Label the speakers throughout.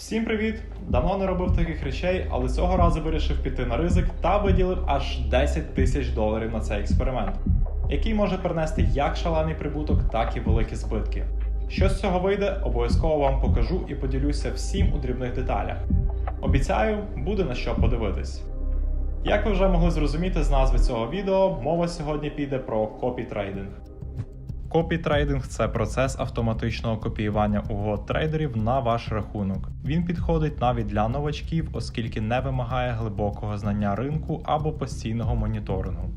Speaker 1: Всім привіт! Давно не робив таких речей, але цього разу вирішив піти на ризик та виділив аж 10 тисяч доларів на цей експеримент, який може принести як шалений прибуток, так і великі збитки. Що з цього вийде, обов'язково вам покажу і поділюся всім у дрібних деталях. Обіцяю, буде на що подивитись. Як ви вже могли зрозуміти з назви цього відео, мова сьогодні піде про копітрейдинг. Копітрейдинг це процес автоматичного копіювання угод трейдерів на ваш рахунок. Він підходить навіть для новачків, оскільки не вимагає глибокого знання ринку або постійного моніторингу.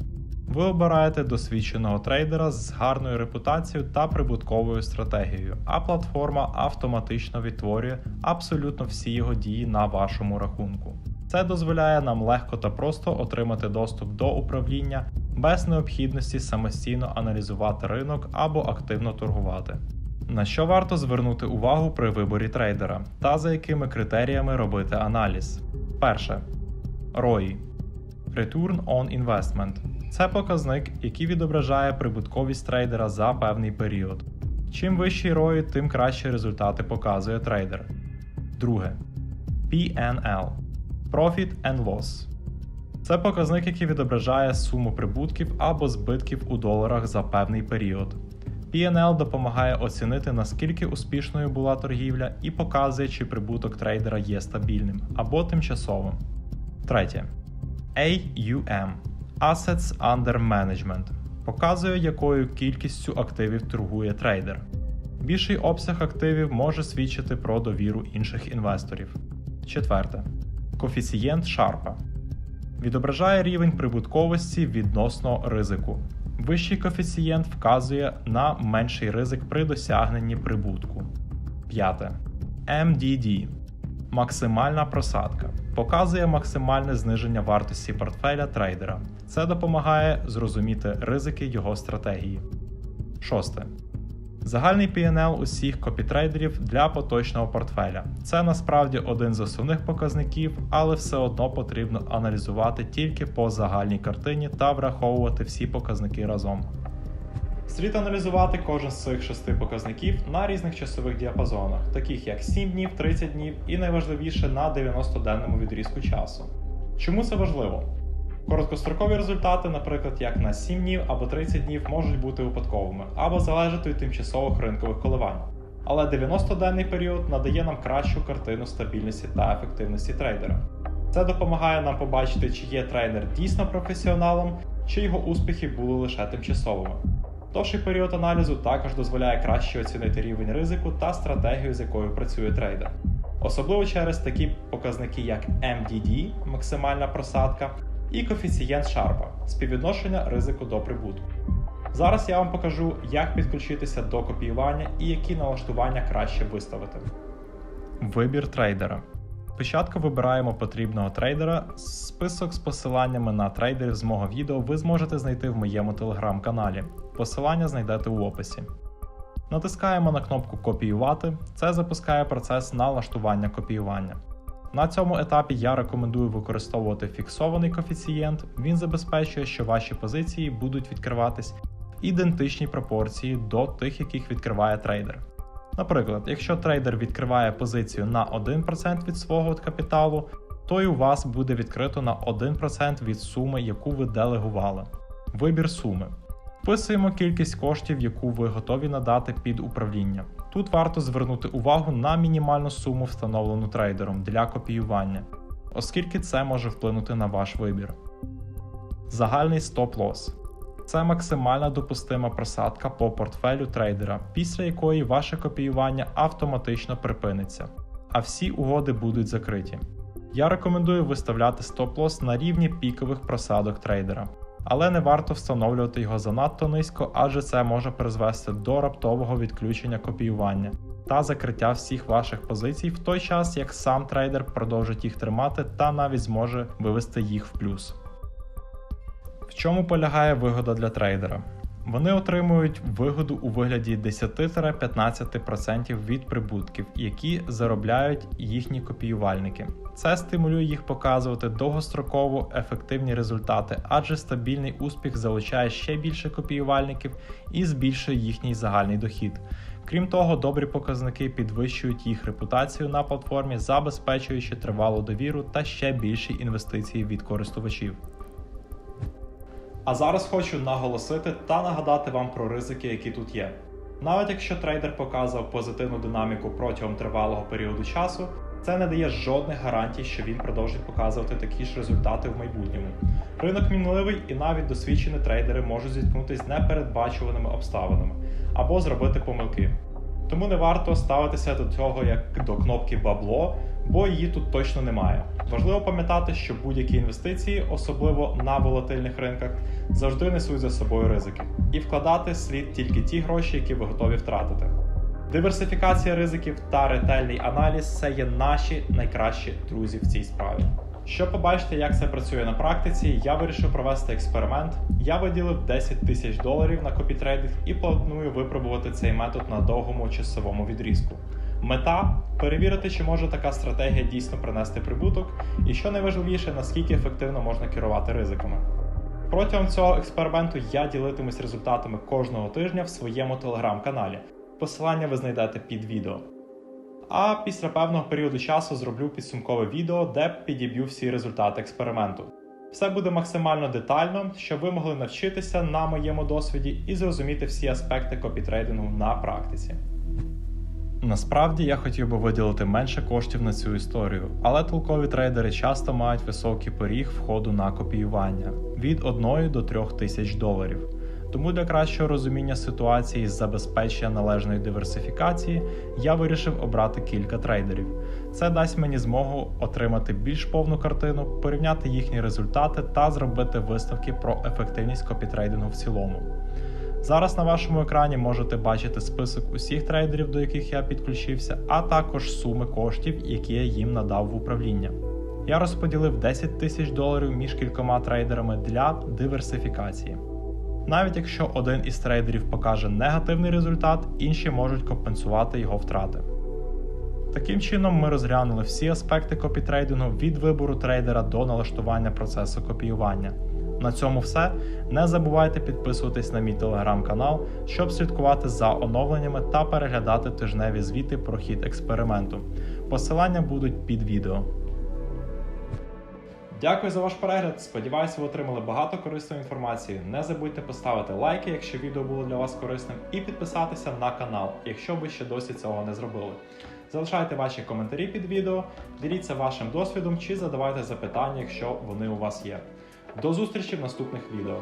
Speaker 1: Ви обираєте досвідченого трейдера з гарною репутацією та прибутковою стратегією, а платформа автоматично відтворює абсолютно всі його дії на вашому рахунку. Це дозволяє нам легко та просто отримати доступ до управління без необхідності самостійно аналізувати ринок або активно торгувати. На що варто звернути увагу при виборі трейдера та за якими критеріями робити аналіз? Перше. ROI Return on Investment це показник, який відображає прибутковість трейдера за певний період. Чим вищий ROI, тим кращі результати показує трейдер. Друге. PNL Profit and Loss. Це показник, який відображає суму прибутків або збитків у доларах за певний період. PNL допомагає оцінити наскільки успішною була торгівля і показує, чи прибуток трейдера є стабільним або тимчасовим. Третє. AUM Assets Under Management показує, якою кількістю активів торгує трейдер. Більший обсяг активів може свідчити про довіру інших інвесторів. Четверте. Коефіцієнт Шарпа відображає рівень прибутковості відносно ризику. Вищий коефіцієнт вказує на менший ризик при досягненні прибутку. П'яте. MDD максимальна просадка показує максимальне зниження вартості портфеля трейдера. Це допомагає зрозуміти ризики його стратегії. Шосте. Загальний PNL усіх копітрейдерів для поточного портфеля. Це насправді один з основних показників, але все одно потрібно аналізувати тільки по загальній картині та враховувати всі показники разом. Слід аналізувати кожен з цих шести показників на різних часових діапазонах, таких як 7 днів, 30 днів і найважливіше на 90-денному відрізку часу. Чому це важливо? Короткострокові результати, наприклад, як на 7 днів або 30 днів, можуть бути випадковими або залежати від тимчасових ринкових коливань. Але 90-денний період надає нам кращу картину стабільності та ефективності трейдера. Це допомагає нам побачити, чи є трейдер дійсно професіоналом, чи його успіхи були лише тимчасовими. Довший період аналізу також дозволяє краще оцінити рівень ризику та стратегію, з якою працює трейдер. Особливо через такі показники, як MDD максимальна просадка, і коефіцієнт Шарпа співвідношення ризику до прибутку. Зараз я вам покажу, як підключитися до копіювання і які налаштування краще виставити. Вибір трейдера. Спочатку вибираємо потрібного трейдера. Список з посиланнями на трейдерів з мого відео ви зможете знайти в моєму телеграм-каналі. Посилання знайдете у описі. Натискаємо на кнопку Копіювати. Це запускає процес налаштування копіювання. На цьому етапі я рекомендую використовувати фіксований коефіцієнт. Він забезпечує, що ваші позиції будуть відкриватись в ідентичній пропорції до тих, яких відкриває трейдер. Наприклад, якщо трейдер відкриває позицію на 1% від свого капіталу, то й у вас буде відкрито на 1% від суми, яку ви делегували. Вибір суми. Вписуємо кількість коштів, яку ви готові надати під управління. Тут варто звернути увагу на мінімальну суму, встановлену трейдером для копіювання, оскільки це може вплинути на ваш вибір. Загальний стоп-лосс це максимальна допустима просадка по портфелю трейдера, після якої ваше копіювання автоматично припиниться, а всі угоди будуть закриті. Я рекомендую виставляти стоп-лосс на рівні пікових просадок трейдера але не варто встановлювати його занадто низько, адже це може призвести до раптового відключення копіювання та закриття всіх ваших позицій в той час, як сам трейдер продовжить їх тримати та навіть зможе вивести їх в плюс. В чому полягає вигода для трейдера? Вони отримують вигоду у вигляді 10-15% від прибутків, які заробляють їхні копіювальники. Це стимулює їх показувати довгостроково ефективні результати, адже стабільний успіх залучає ще більше копіювальників і збільшує їхній загальний дохід. Крім того, добрі показники підвищують їх репутацію на платформі, забезпечуючи тривалу довіру та ще більші інвестиції від користувачів. А зараз хочу наголосити та нагадати вам про ризики, які тут є. Навіть якщо трейдер показав позитивну динаміку протягом тривалого періоду часу, це не дає жодних гарантій, що він продовжить показувати такі ж результати в майбутньому. Ринок мінливий і навіть досвідчені трейдери можуть зіткнутися з непередбачуваними обставинами або зробити помилки. Тому не варто ставитися до цього як до кнопки бабло, бо її тут точно немає. Важливо пам'ятати, що будь-які інвестиції, особливо на волатильних ринках, завжди несуть за собою ризики, і вкладати слід тільки ті гроші, які ви готові втратити. Диверсифікація ризиків та ретельний аналіз це є наші найкращі друзі в цій справі. Щоб побачити, як це працює на практиці, я вирішив провести експеримент. Я виділив 10 тисяч доларів на копітрейдинг і планую випробувати цей метод на довгому часовому відрізку. Мета перевірити, чи може така стратегія дійсно принести прибуток, і що найважливіше, наскільки ефективно можна керувати ризиками. Протягом цього експерименту я ділитимусь результатами кожного тижня в своєму телеграм-каналі. Посилання ви знайдете під відео. А після певного періоду часу зроблю підсумкове відео, де підіб'ю всі результати експерименту. Все буде максимально детально, щоб ви могли навчитися на моєму досвіді і зрозуміти всі аспекти копітрейдингу на практиці. Насправді я хотів би виділити менше коштів на цю історію, але толкові трейдери часто мають високий поріг входу на копіювання від 1 до 3 тисяч доларів. Тому для кращого розуміння ситуації з забезпечення належної диверсифікації я вирішив обрати кілька трейдерів. Це дасть мені змогу отримати більш повну картину, порівняти їхні результати та зробити висновки про ефективність копітрейдингу в цілому. Зараз на вашому екрані можете бачити список усіх трейдерів, до яких я підключився, а також суми коштів, які я їм надав в управління. Я розподілив 10 тисяч доларів між кількома трейдерами для диверсифікації. Навіть якщо один із трейдерів покаже негативний результат, інші можуть компенсувати його втрати. Таким чином, ми розглянули всі аспекти копітрейдингу від вибору трейдера до налаштування процесу копіювання. На цьому все. Не забувайте підписуватись на мій телеграм-канал, щоб слідкувати за оновленнями та переглядати тижневі звіти про хід експерименту. Посилання будуть під відео. Дякую за ваш перегляд. Сподіваюся, ви отримали багато корисної інформації. Не забудьте поставити лайки, якщо відео було для вас корисним, і підписатися на канал, якщо ви ще досі цього не зробили. Залишайте ваші коментарі під відео, діліться вашим досвідом чи задавайте запитання, якщо вони у вас є. До зустрічі в наступних відео.